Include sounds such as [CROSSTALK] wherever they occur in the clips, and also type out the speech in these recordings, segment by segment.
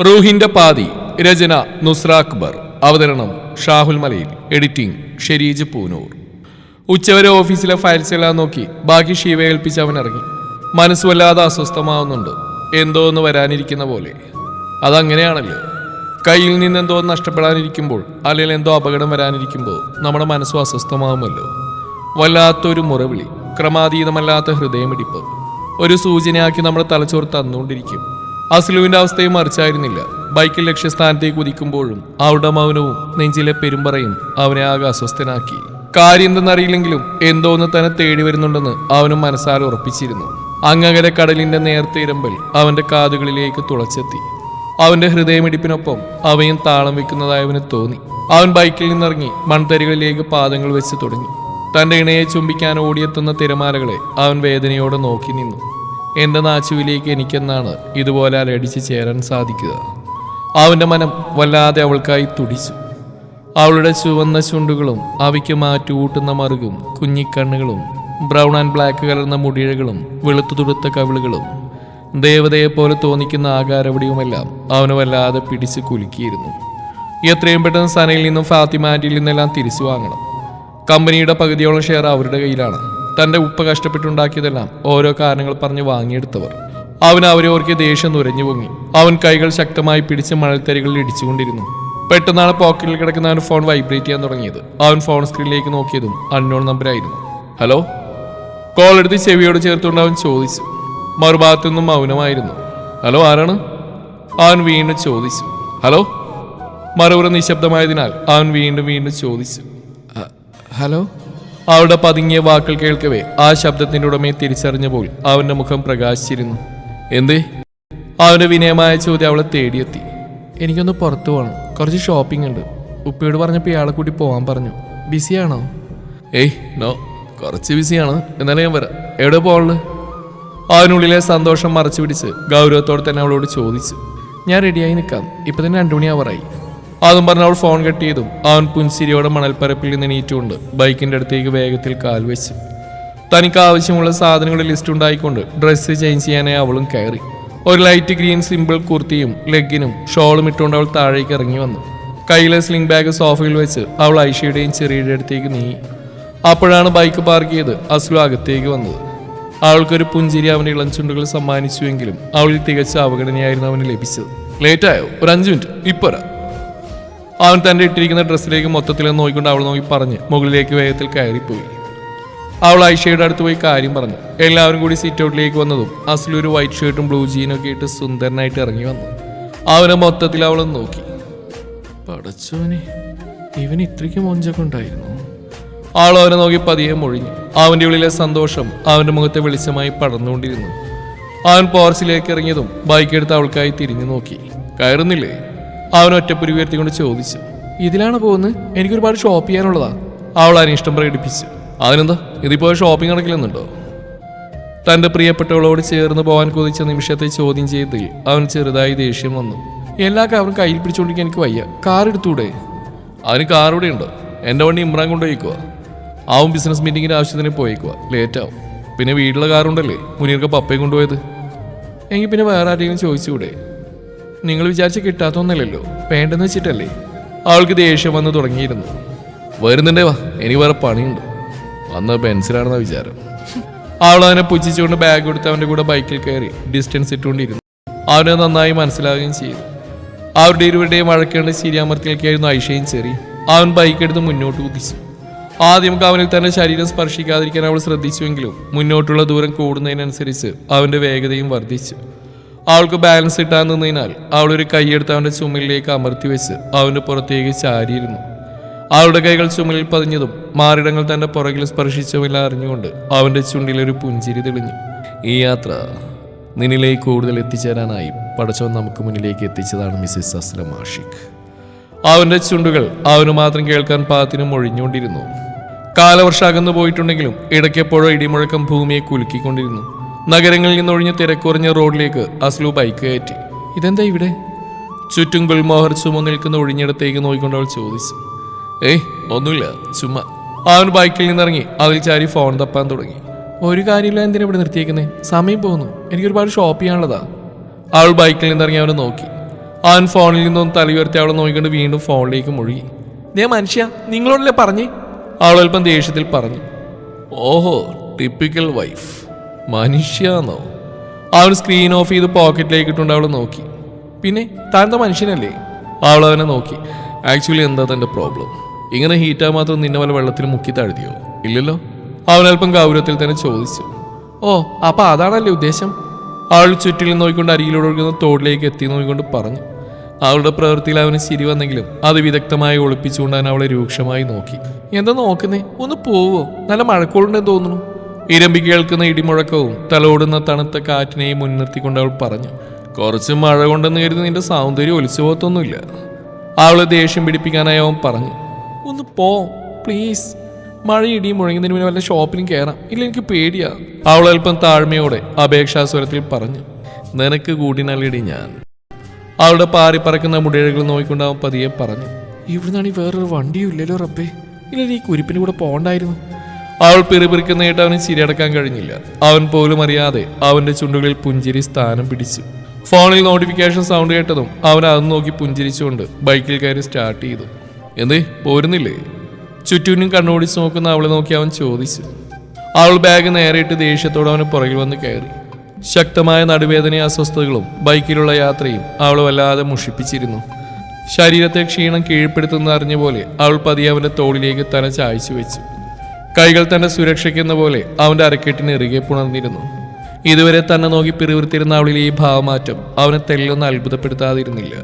റൂഹിന്റെ പാതി രചന നുസ്ര അക്ബർ. അവതരണം ഷാഹുൽ മലയിൽ. എഡിറ്റിംഗ് ഷെരീജ് പൂനൂർ. ഉച്ചവരെ ഓഫീസിലെ ഫയൽസ് എല്ലാം നോക്കി ബാക്കി ഷീവ ഏൽപ്പിച്ച് അവൻ ഇറങ്ങി. മനസ്സ് വല്ലാതെ അസ്വസ്ഥമാവുന്നുണ്ട്. എന്തോ ഒന്ന് വരാനിരിക്കുന്ന പോലെ. അതങ്ങനെയാണല്ലോ? കയ്യിൽ നിന്ന് എന്തോ നഷ്ടപ്പെടാനിരിക്കുമ്പോൾ അല്ലെങ്കിൽ എന്തോ അപകടം വരാനിരിക്കുമ്പോൾ നമ്മുടെ മനസ്സും അസ്വസ്ഥമാവുമല്ലോ. വല്ലാത്തൊരു മുറവിളി ക്രമാതീതമല്ലാത്ത ഹൃദയമിടിപ്പ്. ഒരു സൂചനയാക്കി നമ്മുടെ തലച്ചോറ് തന്നുകൊണ്ടിരിക്കും. അസ്ലുവിന്റെ അവസ്ഥയും മറിച്ചായിരുന്നില്ല. ബൈക്കിൽ ലക്ഷ്യസ്ഥാനത്തേക്ക് കുതിക്കുമ്പോഴും അവളുടെ മൗനവും നെഞ്ചിലെ പെരുമ്പറയും അവനെ ആകെ അസ്വസ്ഥനാക്കി. കാര്യം എന്തെന്നറിയില്ലെങ്കിലും എന്തോന്ന് തന്നെ തേടി വരുന്നുണ്ടെന്ന് അവനും മനസ്സാൽ ഉറപ്പിച്ചിരുന്നു. അങ്ങകരെ കടലിന്റെ നേർത്ത ഇരമ്പൽ അവന്റെ കാതുകളിലേക്ക് തുളച്ചെത്തി. അവന്റെ ഹൃദയമിടിപ്പിനൊപ്പം അവയും താളം വെക്കുന്നതായി അവന് തോന്നി. അവൻ ബൈക്കിൽ നിന്നിറങ്ങി മൺതരികളിലേക്ക് പാദങ്ങൾ വെച്ച് തുടങ്ങി. തന്റെ ഇണയെ ചുംബിക്കാൻ ഓടിയെത്തുന്ന തിരമാലകളെ അവൻ വേദനയോടെ നോക്കി നിന്നു. എന്റെ നാച്ചുവിലേക്ക് എനിക്കെന്നാണ് ഇതുപോലെ അലടിച്ച് ചേരാൻ സാധിക്കുക. അവന്റെ മനം വല്ലാതെ അവൾക്കായി തുടിച്ചു. അവളുടെ ചുവന്ന ചുണ്ടുകളും അവയ്ക്ക് മാറ്റുകൂട്ടുന്ന മറുകും കുഞ്ഞിക്കണ്ണുകളും ബ്രൗൺ ആൻഡ് ബ്ലാക്ക് കലർന്ന മുടിഴകളും വെളുത്തു തുടുത്ത കവിളുകളും ദേവതയെ പോലെ തോന്നിക്കുന്ന ആകാരവടിയുമെല്ലാം അവന് വല്ലാതെ പിടിച്ച് കുലുക്കിയിരുന്നു. എത്രയും പെട്ടെന്ന് സനയിൽ നിന്നും ഫാത്തിമ ആന്റിയിൽ നിന്നെല്ലാം തിരിച്ചു വാങ്ങണം. കമ്പനിയുടെ പകുതിയോളം ഷെയർ അവരുടെ കയ്യിലാണ്. തന്റെ ഉപ്പ കഷ്ടപ്പെട്ടുണ്ടാക്കിയതെല്ലാം ഓരോ കാരണങ്ങൾ പറഞ്ഞ് വാങ്ങിയെടുത്തവർ. അവൻ അവരെ ഓർക്ക് ദേഷ്യം നുരഞ്ഞു പൊങ്ങി. അവൻ കൈകൾ ശക്തമായി പിടിച്ച് മണൽത്തരികളിൽ ഇടിച്ചുകൊണ്ടിരുന്നു. പെട്ടെന്നാണ് പോക്കറ്റിൽ കിടക്കുന്ന അവൻ ഫോൺ വൈബ്രേറ്റ് ചെയ്യാൻ തുടങ്ങിയത്. അവൻ ഫോൺ സ്ക്രീനിലേക്ക് നോക്കിയതും അൺനോൺ നമ്പറായിരുന്നു. ഹലോ? കോൾ എടുത്ത് ചെവിയോട് ചേർത്തുകൊണ്ട് അവൻ ചോദിച്ചു. മറുഭാഗത്തു നിന്നും മൗനമായിരുന്നു. ഹലോ ആരാണ്? അവൻ വീണ്ടും ചോദിച്ചു. ഹലോ? മറുപടി നിശബ്ദമായതിനാൽ അവൻ വീണ്ടും വീണ്ടും ചോദിച്ചു. ഹലോ? അവളുടെ പതുങ്ങിയ വാക്കുകൾ കേൾക്കവേ ആ ശബ്ദത്തിന്റെ ഉടമയെ തിരിച്ചറിഞ്ഞപ്പോൾ അവന്റെ മുഖം പ്രകാശിച്ചിരുന്നു. എന്തേ? അവന്റെ വിനയമായ ചോദ്യം അവളെ തേടിയെത്തി. എനിക്കൊന്ന് പുറത്തു പോകണം കുറച്ച് ഷോപ്പിംഗ് ഉണ്ട്. ഉപ്പയോട് പറഞ്ഞപ്പോൾ ഇയാളെ കൂട്ടി പോകാൻ പറഞ്ഞു. ബിസിയാണോ? ഏയ് നോ. കുറച്ച് ബിസിയാണ്. എന്നാലും ഞാൻ വരാം. എവിടെ പോകുള്ളു അവനുള്ളിലെ സന്തോഷം മറച്ചു പിടിച്ച് ഗൗരവത്തോടെ തന്നെ അവളോട് ചോദിച്ചു. ഞാൻ റെഡിയായി നിൽക്കാം. ഇപ്പൊ തന്നെ രണ്ടു മണിയാവറായി. അതും പറഞ്ഞ് അവൾ ഫോൺ കട്ട് ചെയ്തു. അവൻ പുൻസിരിയോടെ മണൽപ്പരപ്പിൽ നിന്ന് എണീറ്റുകൊണ്ട് ബൈക്കിന്റെ അടുത്തേക്ക് വേഗത്തിൽ കാൽ വെച്ചു. തനിക്ക് ആവശ്യമുള്ള സാധനങ്ങളുടെ ലിസ്റ്റ് ഉണ്ടായിക്കൊണ്ട് ഡ്രസ്സ് ചേഞ്ച് ചെയ്യാനായി അവളും കയറി. ഒരു ലൈറ്റ് ഗ്രീൻ സിമ്പിൾ കുർത്തിയും ലെഗിനും ഷോളും ഇട്ടുകൊണ്ട് അവൾ താഴേക്ക് ഇറങ്ങി വന്നു. കയ്യിലെ സ്ലിംഗ് ബാഗ് സോഫയിൽ വെച്ച് അവൾ ഐഷയുടെയും ചെറിയുടെ അടുത്തേക്ക് നീങ്ങി. അപ്പോഴാണ് ബൈക്ക് പാർക്ക് ചെയ്ത് അസ്ലു അകത്തേക്ക് വന്നത്. അവൾക്കൊരു പുഞ്ചിരി അവന്റെ ഇളം ചുണ്ടുകൾ സമ്മാനിച്ചുവെങ്കിലും അവളിൽ തികച്ച അവഗണനയായിരുന്നു അവന് ലഭിച്ചത്. ലേറ്റായോ ഒരു അഞ്ച് മിനിറ്റ് ഇപ്പൊരാ അവൻ തന്റെ ഇട്ടിരിക്കുന്ന ഡ്രസ്സിലേക്ക് മൊത്തത്തിൽ നോക്കിക്കൊണ്ട് അവൾ നോക്കി പറഞ്ഞ് മുകളിലേക്ക് വേഗത്തിൽ കയറിപ്പോയി. അവൾ ഐഷയുടെ അടുത്ത് പോയി കാര്യം പറഞ്ഞു. എല്ലാവരും കൂടി സീറ്റ് ഔട്ടിലേക്ക് വന്നതും അസ്ലു ഒരു വൈറ്റ് ഷർട്ടും ബ്ലൂ ജീനും ഒക്കെ ഇട്ട് സുന്ദരനായിട്ട് ഇറങ്ങി വന്നു. അവനെ മൊത്തത്തിൽ അവൾ നോക്കി. പടച്ചോനെ ഇവൻ ഇത്രയ്ക്ക് മൊഞ്ചൊക്കെ ഉണ്ടായിരുന്നു? ആൾ അവനെ നോക്കി പതിയെ മൊഴിഞ്ഞു. അവന്റെ ഉള്ളിലെ സന്തോഷം അവന്റെ മുഖത്തെ വെളിച്ചമായി പടർന്നുകൊണ്ടിരുന്നു. അവൻ പോർച്ചിലേക്ക് ഇറങ്ങിയതും ബൈക്ക് എടുത്ത് അവൾക്കായി തിരിഞ്ഞു നോക്കി. കയറുന്നില്ലേ? അവൻ ഒറ്റപ്പുരി ഉയർത്തിക്കൊണ്ട് ചോദിച്ചു ഇതിലാണ് പോകുന്നത്? എനിക്കൊരുപാട് ഷോപ്പ് ചെയ്യാനുള്ളതാ. അവൾ അനിഷ്ടം പ്രകടിപ്പിച്ചു അതിനെന്താ? ഇതിപ്പോ ഷോപ്പിംഗ് നടക്കില്ലെന്നുണ്ടോ? തന്റെ പ്രിയപ്പെട്ടവളോട് ചേർന്ന് പോകാൻ കൊതിച്ച നിമിഷത്തെ ചോദ്യം ചെയ്തതിൽ അവൻ ചെറുതായി ദേഷ്യം വന്നു. എല്ലാ കാറും കയ്യിൽ പിടിച്ചുകൊണ്ടിരിക്കാൻ എനിക്ക് വയ്യ. കാർ എടുത്തൂടെ? അവന് ഇവിടെ ഉണ്ടോ? എന്റെ വണ്ടി ഇമ്രാൻ കൊണ്ടുപോയിക്കുക ആവും ബിസിനസ് മീറ്റിങ്ങിന്റെ ആവശ്യത്തിന് പോയേക്കുക ലേറ്റ് ആവും. പിന്നെ വീട്ടിലെ കാറുണ്ടല്ലേ? മുനീർക്ക് പപ്പയും കൊണ്ടുപോയത്. എങ്കിൽ പിന്നെ വേറെ ആരെങ്കിലും ചോദിച്ചുകൂടെ നിങ്ങൾ വിചാരിച്ച് കിട്ടാത്തൊന്നല്ലല്ലോ വേണ്ടെന്ന് വെച്ചിട്ടല്ലേ. അവൾക്ക് ദേഷ്യം വന്ന് തുടങ്ങിയിരുന്നു. വരുന്നുണ്ടേ വാ എനിക്ക് വേറെ പണിയുണ്ട്. വന്ന പെൻസിലാണെന്ന വിചാരം. അവൾ അവനെ പുച്ഛിച്ചുകൊണ്ട് ബാഗ് കൊടുത്ത് അവന്റെ കൂടെ ബൈക്കിൽ കയറി ഡിസ്റ്റൻസ് ഇട്ടുകൊണ്ടിരുന്നു. അവനെ നന്നായി മനസ്സിലാവുകയും ചെയ്തു. അവരുടെ ഇരുവരുടെയും വഴക്കേണ്ട ശരിയാമർത്തിലേക്കായിരുന്നു ഐഷയും ചെറി. അവൻ ബൈക്ക് എടുത്ത് മുന്നോട്ട് കുതിച്ചു. ആദ്യം അവനിൽ തന്നെ ശരീരം സ്പർശിക്കാതിരിക്കാൻ അവൾ ശ്രദ്ധിച്ചുവെങ്കിലും മുന്നോട്ടുള്ള ദൂരം കൂടുന്നതിനനുസരിച്ച് അവന്റെ വേഗതയും വർദ്ധിച്ചു. അവൾക്ക് ബാലൻസ് കിട്ടാൻ നിന്നതിനാൽ അവളൊരു കൈയെടുത്ത് അവന്റെ ചുമലിലേക്ക് അമർത്തി വെച്ച് അവന്റെ പുറത്തേക്ക് ചാരിയിരുന്നു. അവളുടെ കൈകൾ ചുമലിൽ പതിഞ്ഞതും മാറിടങ്ങൾ തന്റെ പുറകിൽ സ്പർശിച്ചുമില്ല അറിഞ്ഞുകൊണ്ട് അവന്റെ ചുണ്ടിലൊരു പുഞ്ചിരി തെളിഞ്ഞു. ഈ യാത്ര നിന്നിലേക്ക് കൂടുതൽ എത്തിച്ചേരാനായി പടച്ചവൻ നമുക്ക് മുന്നിലേക്ക് എത്തിച്ചതാണ് മിസ്സിസ് അസ്ലം ആഷിഖ്. അവന്റെ ചുണ്ടുകൾ അവന് മാത്രം കേൾക്കാൻ പാത്തിനും ഒഴിഞ്ഞുകൊണ്ടിരുന്നു. കാലവർഷം അകന്നു പോയിട്ടുണ്ടെങ്കിലും ഇടയ്ക്കെപ്പോഴോ ഇടിമുഴക്കം ഭൂമിയെ കുലുക്കിക്കൊണ്ടിരുന്നു. നഗരങ്ങളിൽ നിന്നൊഴിഞ്ഞ് തിരക്കുറഞ്ഞ റോഡിലേക്ക് അസ്ലു ബൈക്ക് കയറ്റി. ഇതെന്താ ഇവിടെ? ചുറ്റും ഗുൽമോഹർ ചുമ നിൽക്കുന്ന ഒഴിഞ്ഞിടത്തേക്ക് നോക്കിക്കൊണ്ട് അവൾ ചോദിച്ചു. ഏയ് ഒന്നുമില്ല ചുമ്മാ അവൻ ബൈക്കിൽ നിന്നിറങ്ങി അതിൽ ചാരി ഫോൺ തപ്പാൻ തുടങ്ങി. ഒരു കാര്യമില്ല എന്തിനാ ഇവിടെ നിർത്തിയേക്കുന്നേ? സമയം പോകുന്നു. എനിക്ക് ഒരുപാട് ഷോപ്പ് ചെയ്യാനുള്ളതാ. അവൾ ബൈക്കിൽ നിന്നിറങ്ങി അവനെ നോക്കി. അവൻ ഫോണിൽ നിന്നും തലയുയർത്തി അവളെ നോക്കിക്കൊണ്ട് വീണ്ടും ഫോണിലേക്ക് മുഴുകി. ദേ മനുഷ്യ നിങ്ങളോടല്ലേ പറഞ്ഞേ? അവൾ അല്പം ദേഷ്യത്തിൽ പറഞ്ഞു. ഓഹോ ടിപ്പിക്കൽ വൈഫ്. മനുഷ്യാന്നോ? അവൻ സ്ക്രീൻ ഓഫ് ചെയ്ത് പോക്കറ്റിലേക്ക് ഇട്ടുകൊണ്ട് അവളെ നോക്കി. പിന്നെ താൻ മനുഷ്യനല്ലേ? അവൾ അവനെ നോക്കി. ആക്ച്വലി എന്താ തന്റെ പ്രോബ്ലം ഇങ്ങനെ ഹീറ്റാ മാത്രം നിന്നെ വല്ല വെള്ളത്തിൽ മുക്കി താഴ്ത്തിയോ ഇല്ലല്ലോ. അവനൽപ്പം ഗൗരവത്തിൽ തന്നെ ചോദിച്ചു. ഓ അപ്പൊ അതാണല്ലേ ഉദ്ദേശം? അവൾ ചുറ്റിൽ നോക്കിക്കൊണ്ട് അരിയിലൂടെ ഒഴുകുന്ന തോടിലേക്ക് എത്തി നോക്കിക്കൊണ്ട് പറഞ്ഞു. അവളുടെ പ്രവൃത്തിയിൽ അവന് ചിരി വന്നെങ്കിലും അത് വിദഗ്ധമായി ഒളിപ്പിച്ചുകൊണ്ട് അവൻ അവളെ രൂക്ഷമായി നോക്കി. എന്താ നോക്കുന്നേ? ഒന്ന് പോവോ. നല്ല മഴക്കോളുണ്ടെന്ന് തോന്നുന്നു. ഇരമ്പി കേൾക്കുന്ന ഇടിമുഴക്കവും തലോടുന്ന തണുത്ത കാറ്റിനെയും മുൻനിർത്തിക്കൊണ്ട് അവൾ പറഞ്ഞു കുറച്ച് മഴ കൊണ്ടെന്ന് കരുതി നിന്റെ സൗന്ദര്യം ഒലിച്ചു പോകത്തൊന്നുമില്ല. അവളെ ദേഷ്യം പിടിപ്പിക്കാനായി അവൻ പറഞ്ഞു ഒന്ന് പോ പ്ലീസ് മഴ ഇടിയും മുഴങ്ങുന്നതിന് മുന്നേ വല്ല ഷോപ്പിലും കയറാം ഇല്ല എനിക്ക് പേടിയാ. അവൾ അല്പം താഴ്മയോടെ അപേക്ഷാസ്വരത്തിൽ പറഞ്ഞു നിനക്ക് കൂടി നല്ലിടി ഞാൻ. അവളുടെ പാറി പറക്കുന്ന മുടിഴകൾ നോക്കിക്കൊണ്ട് അവൻ പതിയെ പറഞ്ഞു ഇവിടുന്നാണ് ഈ വേറൊരു വണ്ടിയും ഇല്ലല്ലോ റബ്ബേ. ഇല്ല ഈ കുരിപ്പിന് കൂടെ പോകണ്ടായിരുന്നു. അവൾ പിറിപിറിക്കുന്നതായിട്ട് അവന് ചിരിയടക്കാൻ കഴിഞ്ഞില്ല. അവൻ പോലും അറിയാതെ അവന്റെ ചുണ്ടുകളിൽ പുഞ്ചിരി സ്ഥാനം പിടിച്ചു. ഫോണിൽ നോട്ടിഫിക്കേഷൻ സൗണ്ട് കേട്ടതും അവൻ അത് നോക്കി പുഞ്ചിരിച്ചുകൊണ്ട് ബൈക്കിൽ കയറി സ്റ്റാർട്ട് ചെയ്തു. എന്തേ പോരുന്നില്ലേ? ചുറ്റൂനും കണ്ണോടിച്ച് നോക്കുന്ന അവളെ നോക്കി അവൻ ചോദിച്ചു. അവൾ ബാഗ് നേരിട്ട് ദേഷ്യത്തോടെ അവന് പുറകിൽ വന്ന് കയറി. ശക്തമായ നടുവേദന അസ്വസ്ഥതകളും ബൈക്കിലുള്ള യാത്രയും അവളെ വല്ലാതെ മുഷിപ്പിച്ചിരുന്നു. ശരീരത്തെ ക്ഷീണം കീഴ്പ്പെടുത്തുന്ന അറിഞ്ഞ പോലെ അവൾ പതിയെ അവന്റെ തോളിലേക്ക് തല ചായച്ചു വെച്ചു. കൈകൾ തന്നെ സുരക്ഷിക്കുന്ന പോലെ അവന്റെ അരക്കെട്ടിന് ഇറുകെ പുണർന്നിരുന്നു. ഇതുവരെ തന്നെ നോക്കി പിറുവിർത്തിരുന്ന അവളിലെ ഈ ഭാവമാറ്റം അവനെ തെല്ലൊന്നും അത്ഭുതപ്പെടുത്താതിരുന്നില്ല.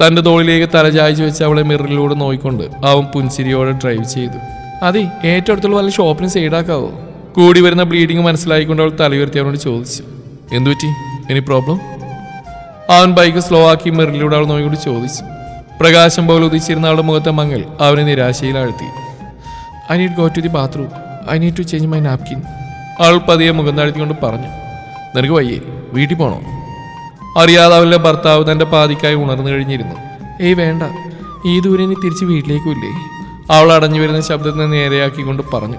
തന്റെ തോളിലേക്ക് തല ചായച്ചു വെച്ച് അവളെ മിററിലൂടെ നോയിക്കൊണ്ട് അവൻ പുൻസിരിയോടെ ഡ്രൈവ് ചെയ്തു. അതെ ഏറ്റവും അടുത്തുള്ള വല്ല ഷോപ്പിന് സൈഡാക്കാവോ? കൂടി വരുന്ന ബ്ലീഡിങ് മനസ്സിലായിക്കൊണ്ട് അവൾ തലയുയർത്തി അവനോട് ചോദിച്ചു. എന്തുപറ്റി എനി പ്രോബ്ലം അവൻ ബൈക്ക് സ്ലോ ആക്കി മിററിലൂടെ അവൾ നോക്കിക്കൊണ്ട് ചോദിച്ചു. പ്രകാശം പോലെ ഉദിച്ചിരുന്ന അവളുടെ മുഖത്തെ മങ്ങൽ അവനെ നിരാശയിലാഴ്ത്തി. I need go to the bathroom I need to change my napkin ആൾ പതിയെ മുഖം താഴ്ത്തിക്കൊണ്ട് പറഞ്ഞു നിനക്ക് വയ്യേ വീട്ടിൽ പോണോ? അറിയാതെ അവളുടെ ഭർത്താവ് തന്റെ പാതിക്കായി ഉണർന്നു കഴിഞ്ഞിരുന്നു. ഏയ് വേണ്ട. ഈ ദൂരെ ഇനി തിരിച്ച് വീട്ടിലേക്കും ഇല്ലേ? അവൾ അടഞ്ഞു വരുന്ന ശബ്ദത്തിനെ നേരെയാക്കിക്കൊണ്ട് പറഞ്ഞു.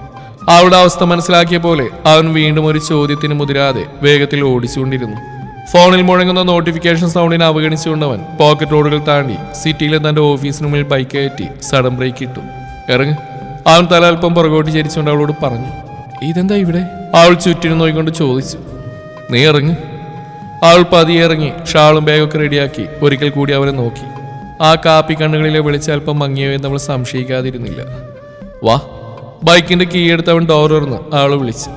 അവളുടെ അവസ്ഥ മനസ്സിലാക്കിയ പോലെ അവൻ വീണ്ടും ഒരു ചോദ്യത്തിന് മുതിരാതെ വേഗത്തിൽ ഓടിച്ചുകൊണ്ടിരുന്നു. ഫോണിൽ മുഴങ്ങുന്ന നോട്ടിഫിക്കേഷൻ സൗണ്ടിനെ അവഗണിച്ചുകൊണ്ടവൻ പോക്കറ്റ് റോഡുകൾ താണ്ടി സിറ്റിയിലെ തന്റെ ഓഫീസിന് ബൈക്ക് കയറ്റി സഡൻ ബ്രേക്ക് ഇട്ടു. ഇറങ്ങ്. അവൻ തല അല്പം പുറകോട്ട് ചരിച്ചുകൊണ്ട് അവളോട് പറഞ്ഞു ഇതെന്താ ഇവിടെ? അവൾ ചുറ്റിനും നോക്കിക്കൊണ്ട് ചോദിച്ചു നീ ഇറങ്ങി. അവൾ പതിയെ ഇറങ്ങി ഷാളും ബാഗൊക്കെ റെഡിയാക്കി ഒരിക്കൽ കൂടി അവനെ നോക്കി. ആ കാപ്പി കണ്ണുകളിലെ വെളിച്ചൽപ്പം മങ്ങിയോ എന്ന് അവൾ സംശയിക്കാതിരുന്നില്ല. വാ. ബൈക്കിന്റെ കീ എടുത്ത് അവൻ ഡോർ തുറന്ന് ആളെ വിളിച്ചു.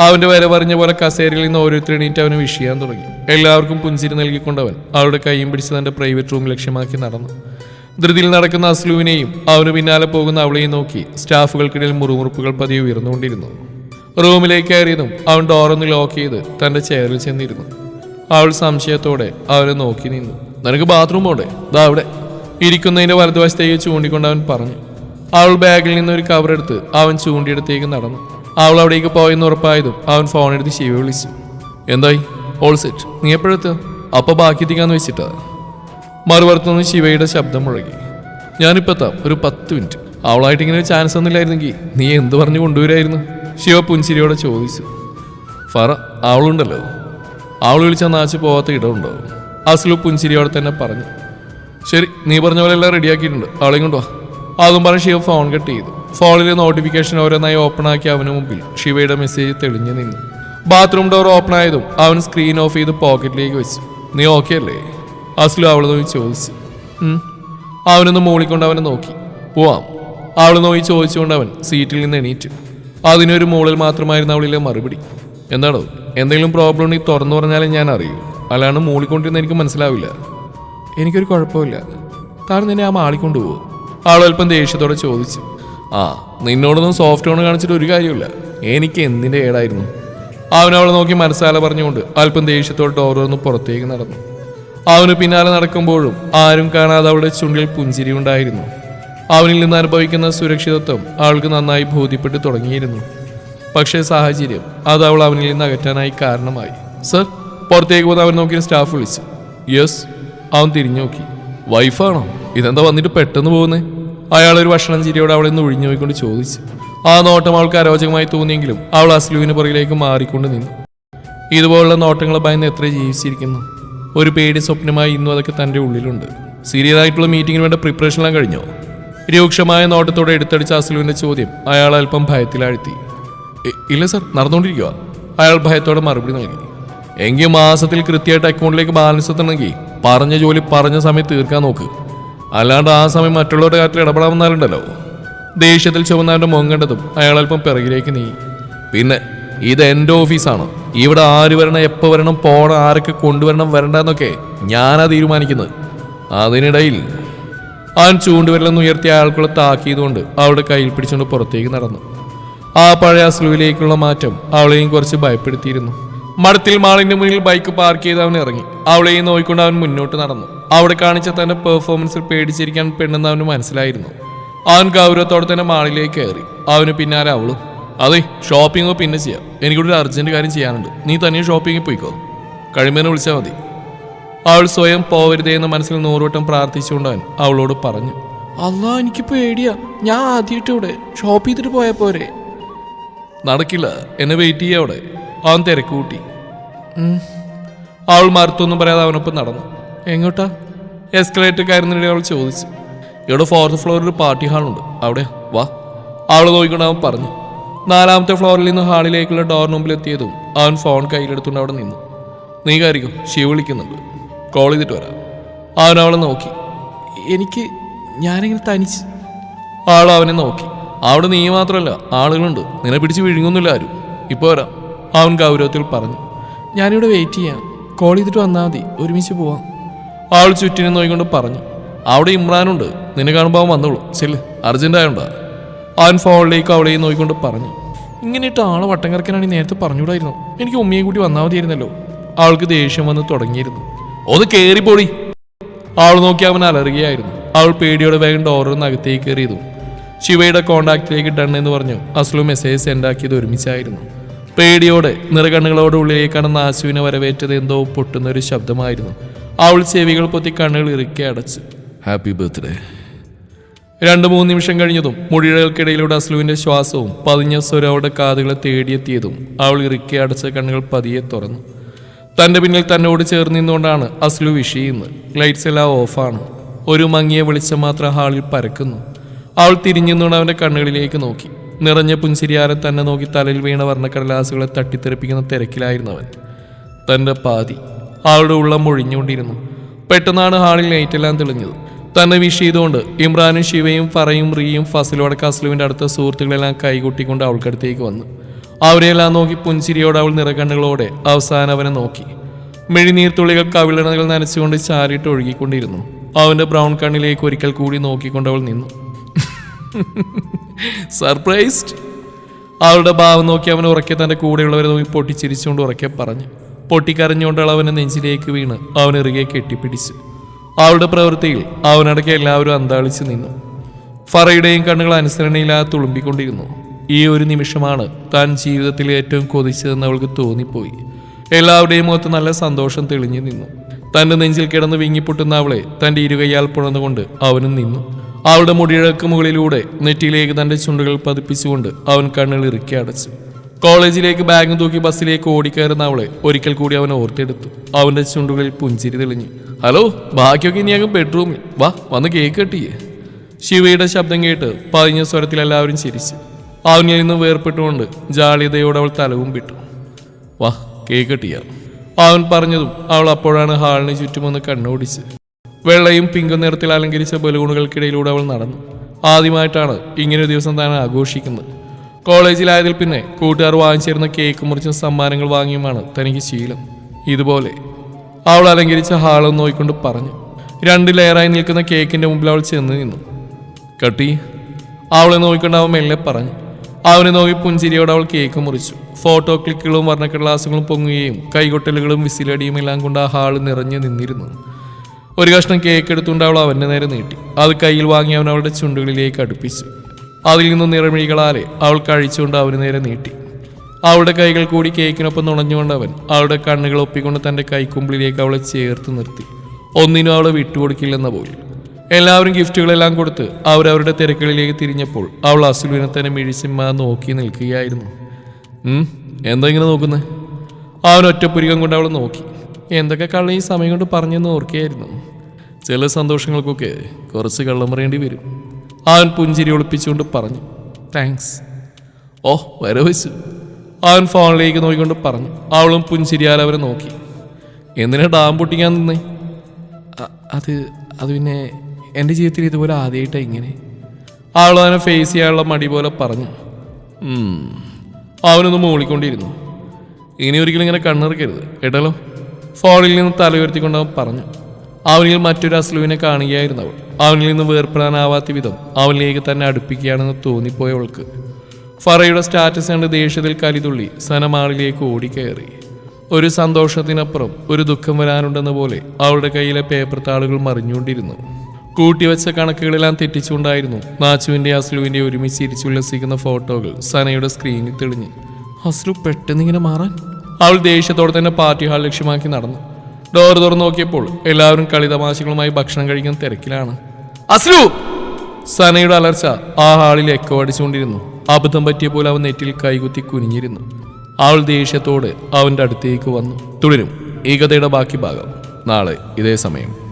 അവന്റെ വര പറഞ്ഞ പോലെ കസേരയിൽ നിന്ന് ഓരോരുത്തർ എണീറ്റ് അവനെ വിഷയാൻ തുടങ്ങി. എല്ലാവർക്കും പുഞ്ചിരി നൽകിക്കൊണ്ടവൻ അവളുടെ കൈയും പിടിച്ച് തന്റെ പ്രൈവറ്റ് റൂം ലക്ഷ്യമാക്കി നടന്നു. ധൃതിയിൽ നടക്കുന്ന അസ്ലുവിനെയും അവന് പിന്നാലെ പോകുന്ന അവളെയും നോക്കി സ്റ്റാഫുകൾക്കിടയിൽ മുറുമുറുപ്പുകൾ പതിയെ ഉയർന്നുകൊണ്ടിരുന്നു. റൂമിലേക്ക് കയറിയതും അവൻ ഡോറൊന്ന് ലോക്ക് ചെയ്ത് തന്റെ ചെയറിൽ ചെന്നിരുന്നു. അവൾ സംശയത്തോടെ അവനെ നോക്കി നിന്നു. നിനക്ക് ബാത്റൂം പോണ്ടേ? ദാ അവിടെ. ഇരിക്കുന്നതിന്റെ വലതുവശത്തേക്ക് ചൂണ്ടിക്കൊണ്ട് അവൻ പറഞ്ഞു. അവൾ ബാഗിൽ നിന്ന് ഒരു കവറെടുത്ത് അവൻ ചൂണ്ടിയിടത്തേക്ക് നടന്നു. അവൾ അവിടേക്ക് പോയെന്ന് ഉറപ്പായതും അവൻ ഫോണെടുത്ത് ശിവ വിളിച്ചു. എന്തായി? ഓൾ സെറ്റ് നീ എപ്പോഴെത്തുക? അപ്പൊ ബാക്കി എത്തിക്കാന്ന് വെച്ചിട്ടാ. മറുപുറത്തുനിന്ന് ശിവയുടെ ശബ്ദം മുഴങ്ങി ഞാനിപ്പോ എത്താം ഒരു പത്ത് മിനിറ്റ്. അവളായിട്ട് ഇങ്ങനെ ചാൻസ് ഒന്നുമില്ലായിരുന്നെങ്കിൽ നീ എന്ത് പറഞ്ഞു കൊണ്ടുവരായിരുന്നു? ശിവ പുഞ്ചിരിയോടെ ചോദിച്ചു. ഫറ അവളുണ്ടല്ലോ. അവൾ വിളിച്ചാൽ നാച്ച് പോവാത്ത ഇടമുണ്ടോ അസ്ലു പുഞ്ചിരിയോടെ തന്നെ പറഞ്ഞു. ശരി നീ പറഞ്ഞ പോലെ എല്ലാം റെഡിയാക്കിയിട്ടുണ്ട്. അവളെയും കൊണ്ടുവാ അതും പറഞ്ഞ് ശിവ ഫോൺ കട്ട് ചെയ്തു. ഫോണിലെ നോട്ടിഫിക്കേഷൻ ഓരോന്നായി ഓപ്പൺ ആക്കി അവന് മുമ്പിൽ ശിവയുടെ മെസ്സേജ് തെളിഞ്ഞു നിന്നു. ബാത്റൂം ഡോർ ഓപ്പൺ ആയതും അവൻ സ്ക്രീൻ ഓഫ് ചെയ്ത് പോക്കറ്റിലേക്ക് വെച്ചു. നീ ഓക്കെ അല്ലേ? അസ്ലു അവളെ നോക്കി ചോദിച്ചു. അവനൊന്ന് മൂളിക്കൊണ്ട് അവനെ നോക്കി. പോവാം. അവൾ നോക്കി ചോദിച്ചുകൊണ്ട് അവൻ സീറ്റിൽ നിന്ന് എണീറ്റു. അതിനൊരു മൂളൽ മാത്രമായിരുന്നു അവളിലെ മറുപടി. എന്താണോ? എന്തെങ്കിലും പ്രോബ്ലം ഉണ്ടെങ്കിൽ തുറന്നു പറഞ്ഞാലേ ഞാൻ അറിയൂ. അല്ലാണ്ട് മൂളിക്കൊണ്ടിരുന്ന എനിക്ക് മനസ്സിലാവില്ല. എനിക്കൊരു കുഴപ്പമില്ല. താൻ നിന്നെ ആ മാളിക്കൊണ്ട് പോവും. അവൾ അല്പം ദേഷ്യത്തോടെ ചോദിച്ചു. ആ നിന്നോടൊന്നും സോഫ്റ്റ് ഓൺ കാണിച്ചിട്ട് ഒരു കാര്യമില്ല എനിക്ക് എന്തിന്റെ ഏടായിരുന്നു അവനവളെ നോക്കി മനസ്സാല പറഞ്ഞുകൊണ്ട് അല്പം ദേഷ്യത്തോടെ ഓരോന്ന് പുറത്തേക്ക് നടന്നു. അവന് പിന്നാലെ നടക്കുമ്പോഴും ആരും കാണാതെ അവളുടെ ചുണ്ടിൽ പുഞ്ചിരി ഉണ്ടായിരുന്നു. അവനിൽ നിന്ന് അനുഭവിക്കുന്ന സുരക്ഷിതത്വം അവൾക്ക് നന്നായി ബോധ്യപ്പെട്ടു തുടങ്ങിയിരുന്നു. പക്ഷേ സാഹചര്യം അത് അവൾ അവനിൽ നിന്ന് അകറ്റാനായി കാരണമായി. സർ പുറത്തേക്ക് പോകുന്ന അവൻ നോക്കിയ സ്റ്റാഫ് വിളിച്ചു. യെസ് അവൻ തിരിഞ്ഞു നോക്കി. വൈഫാണോ? ഇതെന്താ വന്നിട്ട് പെട്ടെന്ന് പോകുന്നേ? അയാൾ ഒരു ഭക്ഷണം ചിരിയോടെ അവളെ നിന്ന് ഒഴിഞ്ഞു പോയിക്കൊണ്ട് ചോദിച്ചു. ആ നോട്ടം അവൾക്ക് അരോചകമായി തോന്നിയെങ്കിലും അവൾ അസ്ലുവിന് പുറകിലേക്ക് മാറിക്കൊണ്ട് നിന്നു. ഇതുപോലുള്ള നോട്ടങ്ങളെ ഭയന്ന് എത്ര ജീവിച്ചിരിക്കുന്നു? ഒരു പേടി സ്വപ്നമായി ഇന്നും അതൊക്കെ തന്റെ ഉള്ളിലുണ്ട്. സീരിയസ് ആയിട്ടുള്ള മീറ്റിങ്ങിന് വേണ്ട പ്രിപ്പറേഷനെല്ലാം കഴിഞ്ഞോ? രൂക്ഷമായ നോട്ടത്തോടെ എടുത്തടിച്ച അസുലുവിന്റെ ചോദ്യം അയാൾ അല്പം ഭയത്തിലാഴ്ത്തി. "ഇ- ഇല്ല സർ നടന്നുകൊണ്ടിരിക്കുക അയാൾ ഭയത്തോടെ മറുപടി നൽകി. എങ്കിൽ മാസത്തിൽ കൃത്യമായിട്ട് അക്കൗണ്ടിലേക്ക് ബാലൻസ് എത്തണമെങ്കിൽ പറഞ്ഞ ജോലി പറഞ്ഞ സമയത്ത് തീർക്കാൻ നോക്ക്. അല്ലാണ്ട് ആ സമയം മറ്റുള്ളവരുടെ കാര്യത്തിൽ ഇടപെടാമെന്നാലുണ്ടല്ലോ. ദേഷ്യത്തിൽ ചുവന്നവന്റെ മുഖം കണ്ടതും അയാൾ അല്പം പിറകിലേക്ക് നീങ്ങി. പിന്നെ ഇത് എന്റെ ഓഫീസാണ്. ഇവിടെ ആര് വരണം എപ്പോൾ വരണം പോണം ആരൊക്കെ കൊണ്ടുവരണം വരണ്ടെന്നൊക്കെ ഞാനാ തീരുമാനിക്കുന്നത്. അതിനിടയിൽ അവൻ ചൂണ്ടുവരലെന്ന് ഉയർത്തിയ അയാൾക്കുള്ള താക്കിയതുകൊണ്ട് അവളുടെ കയ്യിൽ പിടിച്ചുകൊണ്ട് പുറത്തേക്ക് നടന്നു. ആ പഴയ അസ്ലുവിലേക്കുള്ള മാറ്റം അവളെയും കുറച്ച് ഭയപ്പെടുത്തിയിരുന്നു. മഠത്തിൽ മാളിന്റെ മുന്നിൽ ബൈക്ക് പാർക്ക് ചെയ്ത് അവൻ ഇറങ്ങി. അവളെയും നോക്കിക്കൊണ്ട് അവൻ മുന്നോട്ട് നടന്നു. അവിടെ കാണിച്ച തന്റെ പെർഫോമൻസിൽ പേടിച്ചിരിക്കാൻ പെണ്ണെന്ന് അവന് മനസ്സിലായിരുന്നു. അവൻ ഗൗരവത്തോടെ തന്നെ മാളിലേക്ക് കയറി. അവന് പിന്നാലെ അവളും അതെ ഷോപ്പിംഗ് പിന്നെ ചെയ്യാം. എനിക്കൊരു അർജന്റ് കാര്യം ചെയ്യാനുണ്ട്. നീ തനിയെ ഷോപ്പിങ്ങിൽ പോയിക്കോ? കഴിയുമ്പോൾ വിളിച്ചാൽ മതി. അവൾ സ്വയം പോവരുതേ എന്ന മനസ്സിൽ നൂറുവട്ടം പ്രാർത്ഥിച്ചുകൊണ്ട് അവൻ അവളോട് പറഞ്ഞു അല്ലാ എനിക്ക് പേടിയാ. ഞാൻ ആദ്യമായിട്ട് ഇവിടെ ഷോപ്പ് ചെയ്തിട്ട് പോയാൽ പോരെ. നടക്കില്ല. എന്നെ വെയിറ്റ് ചെയ്യാം അവിടെ. അവൻ തിരക്ക് കൂട്ടി അവൾ മറുത്തൊന്നും പറയാതെ അവനൊപ്പം നടന്നു. എങ്ങോട്ടാ? എസ്കലേറ്റർ കയറുന്നതിനിടെ അവൾ ചോദിച്ചു. ഇവിടെ ഫോർത്ത് ഫ്ലോറിൽ ഒരു പാർട്ടി ഹാളുണ്ട് അവിടെ വാ. അവൾ നോക്കിക്കൊണ്ട് അവൻ പറഞ്ഞു നാലാമത്തെ ഫ്ലോറിൽ നിന്ന് ഹാളിലേക്കുള്ള ഡോർ മുമ്പിൽ എത്തിയതും അവൻ ഫോൺ കയ്യിലെടുത്തുകൊണ്ട് അവിടെ നിന്നു. നീ കാര്യം ശിവ വിളിക്കുന്നുണ്ട്. കോൾ ചെയ്തിട്ട് വരാം. അവൻ അവളെ നോക്കി. എനിക്ക് ഞാനിങ്ങനെ തനിച്ച് ആൾ അവനെ നോക്കി. അവിടെ നീ മാത്രമല്ല ആളുകളുണ്ട്. നിന്നെ പിടിച്ച് വിഴുങ്ങുന്നില്ല ആരും. ഇപ്പോൾ വരാം. അവൻ ഗൗരവത്തിൽ പറഞ്ഞു. ഞാനിവിടെ വെയിറ്റ് ചെയ്യാം. കോൾ ചെയ്തിട്ട് വന്നാൽ മതി. ഒരുമിച്ച് പോവാം. ആൾ ചുറ്റിനെ നോക്കിക്കൊണ്ട് പറഞ്ഞു. അവിടെ ഇമ്രാനുണ്ട്. നിന്നെ കാണുമ്പോൾ അവൻ വന്നോളൂ. ചെല്ല്. അർജന്റ് ആയോണ്ടാ. അവൻ ഫോണിലേക്ക് അവളെയും നോക്കിക്കൊണ്ട് പറഞ്ഞു. ഇങ്ങനെയിട്ട് ആളെ വട്ടം നേരത്തെ പറഞ്ഞുകൂടായിരുന്നു. എനിക്ക് ഉമ്മയെ കൂടി വന്നാൽ മതിയായിരുന്നല്ലോ. അവൾക്ക് ദേഷ്യം വന്ന് തുടങ്ങിയിരുന്നു. ഒന്ന് കേറിപ്പോടി അവൾ നോക്കി അവൻ അലറുകയായിരുന്നു. അവൾ പേടിയോടെ വേഗം ഡോറിന് അകത്തേക്ക് കയറിയതും ശിവയുടെ കോണ്ടാക്റ്റിലേക്ക് എന്ന് പറഞ്ഞു അസ്ലു മെസ്സേജ് സെൻഡ് ആക്കിയത് ഒരുമിച്ചായിരുന്നു. പേടിയോടെ നിറകണ്ണുകളോട് ഉള്ളിലേക്കാണ് നാശുവിനെ വരവേറ്റത് എന്തോ പൊട്ടുന്ന ഒരു ശബ്ദമായിരുന്നു. അവൾ ചെവികൾ പൊത്തി കണ്ണുകൾ ഇറുക്കി അടച്ചു. ഹാപ്പി ബർത്ത്ഡേ രണ്ടു മൂന്ന് നിമിഷം കഴിഞ്ഞതും മുടികൾക്കിടയിലൂടെ അസ്ലുവിന്റെ ശ്വാസവും പതിഞ്ഞ സ്വരം അവളുടെ കാതുകളെ തേടിയെത്തിയതും അവൾ ഇറുക്കി അടച്ച കണ്ണുകൾ പതിയെ തുറന്നു. തന്റെ പിന്നിൽ തന്നോട് ചേർന്ന് നിന്നുകൊണ്ടാണ് അസ്ലു വിഷയുന്നത്. ലൈറ്റ്സ് എല്ലാം ഓഫാണ്. ഒരു മങ്ങിയ വെളിച്ചം മാത്രം ഹാളിൽ പരക്കുന്നു. അവൾ തിരിഞ്ഞു തിരിഞ്ഞുകൊണ്ട് അവന്റെ കണ്ണുകളിലേക്ക് നോക്കി. നിറഞ്ഞ പുഞ്ചിരിയാരെ തന്നെ നോക്കി തലയിൽ വീണ വർണക്കടലാസുകളെ തട്ടിത്തെറിപ്പിക്കുന്ന തിരക്കിലായിരുന്നു അവൻ. തന്റെ പാതി അവളുടെ ഉള്ളം മൊഴിഞ്ഞുകൊണ്ടിരുന്നു. പെട്ടെന്നാണ് ഹാളിൽ ലൈറ്റെല്ലാം തെളിഞ്ഞത്. തന്നെ വിഷ് ചെയ്തുകൊണ്ട് ഇമ്രാനും ശിവയും ഫറയും റിയും ഫസിലോടെ കസ്ലുവിന്റെ അടുത്ത സുഹൃത്തുക്കളെല്ലാം കൈകൊട്ടിക്കൊണ്ട് അവൾക്കടുത്തേക്ക് വന്നു. അവരെയെല്ലാം നോക്കി പുഞ്ചിരിയോട് അവൾ നിറകണ്ണുകളോടെ അവസാനം അവനെ നോക്കി. മെഴിനീർത്തുള്ളികൾ കവിളണകൾ നനച്ചുകൊണ്ട് ചാരിട്ട് ഒഴുകിക്കൊണ്ടിരുന്നു. അവന്റെ ബ്രൗൺ കണ്ണിലേക്ക് ഒരിക്കൽ കൂടി നോക്കിക്കൊണ്ട് അവൾ നിന്നു. [LAUGHS] സർപ്രൈസ്ഡ് അവളുടെ ഭാവം നോക്കി അവൻ ഉറക്കെ തന്റെ കൂടെയുള്ളവരെ നോക്കി പൊട്ടിച്ചിരിച്ചുകൊണ്ട് ഉറക്കെ പറഞ്ഞു. പൊട്ടിക്കരഞ്ഞുകൊണ്ട് അവനെ നെഞ്ചിലേക്ക് വീണ് അവനെറുകെ കെട്ടിപ്പിടിച്ചു. അവളുടെ പ്രവൃത്തിയിൽ അവനടക്കെ എല്ലാവരും അന്താളിച്ച് നിന്നു. ഫറയുടെയും കണ്ണുകൾ അനുസരണയില്ലാതെ തുളുമ്പിക്കൊണ്ടിരുന്നു. ഈ ഒരു നിമിഷമാണ് താൻ ജീവിതത്തിൽ ഏറ്റവും കൊതിച്ചതെന്ന് അവൾക്ക് തോന്നിപ്പോയി. എല്ലാവരുടെയും മുഖത്ത് നല്ല സന്തോഷം തെളിഞ്ഞു നിന്നു. തന്റെ നെഞ്ചിൽ കിടന്ന് വിങ്ങിപ്പൊട്ടുന്ന അവളെ തന്റെ ഇരുകൈയാൽ പുണർന്നുകൊണ്ട് അവനും നിന്നു. അവളുടെ മുടിയിഴക്ക് മുകളിലൂടെ നെറ്റിയിലേക്ക് തന്റെ ചുണ്ടുകൾ പതിപ്പിച്ചുകൊണ്ട് അവൻ കണ്ണുകൾ ഇറുക്കി അടച്ചു. കോളേജിലേക്ക് ബാഗ് തൂക്കി ബസ്സിലേക്ക് ഓടിക്കയറുന്ന അവളെ ഒരിക്കൽ കൂടി അവൻ ഓർത്തെടുത്തു. അവന്റെ ചുണ്ടുകളിൽ പുഞ്ചിരി തെളിഞ്ഞു. ഹലോ ബാക്കിയൊക്കെ ഇനി അങ്ങ് ബെഡ്റൂമിൽ. വാ വന്ന് കേക്ക് ശിവയുടെ ശബ്ദം കേട്ട് പതിഞ്ഞ സ്വരത്തിൽ എല്ലാവരും ചിരിച്ചു. അവനിൽ നിന്ന് വേർപ്പെട്ടുകൊണ്ട് ജാളിയതയോട് അവൾ തലവും വിട്ടു. വാ കേക്ക് അവൻ പറഞ്ഞതും അവൾ അപ്പോഴാണ് ഹാളിന് ചുറ്റുമൊന്ന് കണ്ണോടിച്ച്. വെള്ളയും പിങ്കും നിറത്തിൽ അലങ്കരിച്ച ബലൂണുകൾക്കിടയിലൂടെ അവൾ നടന്നു. ആദ്യമായിട്ടാണ് ഇങ്ങനെ ദിവസം താൻ ആഘോഷിക്കുന്നത്. കോളേജിലായതിൽ പിന്നെ കൂട്ടുകാർ വാങ്ങിച്ചിരുന്ന കേക്ക് മുറിച്ചും സമ്മാനങ്ങൾ വാങ്ങിയുമാണ് തനിക്ക് ശീലം. ഇതുപോലെ അവൾ അലങ്കരിച്ച ഹാളും നോയിക്കൊണ്ട് പറഞ്ഞു. രണ്ട് ലെയറായി നിൽക്കുന്ന കേക്കിന്റെ മുമ്പിൽ അവൾ ചെന്ന് നിന്നു. കട്ടി അവളെ നോക്കിക്കൊണ്ട് അവൻ മെല്ലെ പറഞ്ഞു. അവനെ നോക്കി പുഞ്ചിരിയോടെ അവൾ കേക്ക് മുറിച്ചു. ഫോട്ടോ ക്ലിക്കുകളും വർണക്കടലാസുകളും പൊങ്ങുകയും കൈകൊട്ടലുകളും വിസിലടിയും എല്ലാം കൊണ്ട് ആ ഹാൾ നിറഞ്ഞു നിന്നിരുന്നു. ഒരു കഷ്ണം കേക്ക് എടുത്തുകൊണ്ട് അവൾ അവന്റെ നേരെ നീട്ടി. അത് കയ്യിൽ വാങ്ങി അവൻ അവളുടെ ചുണ്ടുകളിലേക്ക് അടുപ്പിച്ചു. അതിൽ നിന്നും നിറമിഴികളാലെ അവൾ കഴിച്ചുകൊണ്ട് അവന് നേരെ നീട്ടി. അവളുടെ കൈകൾ കൂടി കേക്കിനൊപ്പം നുണഞ്ഞുകൊണ്ട് അവൻ അവളുടെ കണ്ണുകൾ ഒപ്പിക്കൊണ്ട് തന്റെ കൈക്കുമ്പിളിലേക്ക് അവളെ ചേർത്ത് നിർത്തി. ഒന്നിനും അവളെ വിട്ടുകൊടുക്കില്ലെന്ന പോലെ. എല്ലാവരും ഗിഫ്റ്റുകളെല്ലാം കൊടുത്ത് അവരവരുടെ തിരക്കുകളിലേക്ക് തിരിഞ്ഞപ്പോൾ അവൾ അസുലുവിനെ തന്നെ മിഴിച്ചിമ്മ നോക്കി നിൽക്കുകയായിരുന്നു. എന്താ ഇങ്ങനെ നോക്കുന്നത് അവൻ ഒറ്റപ്പുരികം കൊണ്ട് അവൾ നോക്കി. എന്തൊക്കെ കള്ള ഈ സമയം കൊണ്ട് പറഞ്ഞെന്ന് ഓർക്കുകയായിരുന്നു. ചില സന്തോഷങ്ങൾക്കൊക്കെ കുറച്ച് കള്ളം പറയേണ്ടി വരും. അവൻ പുഞ്ചിരി ഒളിപ്പിച്ചുകൊണ്ട് പറഞ്ഞു താങ്ക്സ് ഓ വരെ വെച്ചു അവൻ ഫോണിലേക്ക് നോക്കിക്കൊണ്ട് പറഞ്ഞു അവളും പുഞ്ചിരിയാൽ അവരെ നോക്കി. എന്തിനാ ഡാം പൊട്ടിക്കാൻ നിന്നേ? അത് അത് പിന്നെ എന്റെ ജീവിതത്തിൽ ഇതുപോലെ ആദ്യമായിട്ടാണ് ഇങ്ങനെ. അവൾ ഫേസ് ചെയ്യാനുള്ള മടി പോലെ പറഞ്ഞു. അവനൊന്ന് മൂളിക്കൊണ്ടിരുന്നു. ഇനി ഒരിക്കലും ഇങ്ങനെ കണ്ണിറക്കരുത് കേട്ടല്ലോ? ഫോണിൽ നിന്ന് തല ഉയർത്തിക്കൊണ്ട് അവൻ പറഞ്ഞു അവനിൽ മറ്റൊരു അസ്ലുവിനെ കാണുകയായിരുന്നു അവൾ. അവനിൽ നിന്ന് വേർപ്പെടാനാവാത്ത വിധം അവനിലേക്ക് തന്നെ അടുപ്പിക്കുകയാണെന്ന് തോന്നിപ്പോയവൾക്ക്. ഫറയുടെ സ്റ്റാറ്റസ് കണ്ട് ദേഷ്യത്തിൽ കലിതുള്ളി സനമാളിലേക്ക് ഓടിക്കയറി. ഒരു സന്തോഷത്തിനപ്പുറം ഒരു ദുഃഖം വരാനുണ്ടെന്ന പോലെ അവളുടെ കയ്യിലെ പേപ്പർ താളുകൾ മറിഞ്ഞുകൊണ്ടിരുന്നു. കൂട്ടിവെച്ച കണക്കുകളെല്ലാം തെറ്റിച്ചുകൊണ്ടായിരുന്നു നാച്ചുവിന്റെ അസ്ലുവിന്റെ ഒരുമിച്ച് ഇരിച്ചുല്ലസിക്കുന്ന ഫോട്ടോകൾ സനയുടെ സ്ക്രീനിൽ തെളിഞ്ഞു. അസ്ലു പെട്ടെന്നിങ്ങനെ മാറാൻ? അവൾ ദേഷ്യത്തോടെ തന്നെ പാർട്ടി ഹാൾ ലക്ഷ്യമാക്കി നടന്നു. ഡോർ തുറന്നു നോക്കിയപ്പോൾ എല്ലാവരും കളിതമാശകളുമായി ഭക്ഷണം കഴിക്കാൻ തിരക്കിലാണ്. അസ്ലു! സനയുടെ അലർച്ച ആ ഹാളിൽ എക്കോ അടിച്ചുകൊണ്ടിരുന്നു. അബദ്ധം പറ്റിയ പോലെ അവൻ നെറ്റിൽ കൈകുത്തി കുനിഞ്ഞിരുന്നു. അവൾ ദേഷ്യത്തോടെ അവന്റെ അടുത്തേക്ക് വന്നു. തുടരും. ഈ കഥയുടെ ബാക്കി ഭാഗം നാളെ ഇതേ സമയം.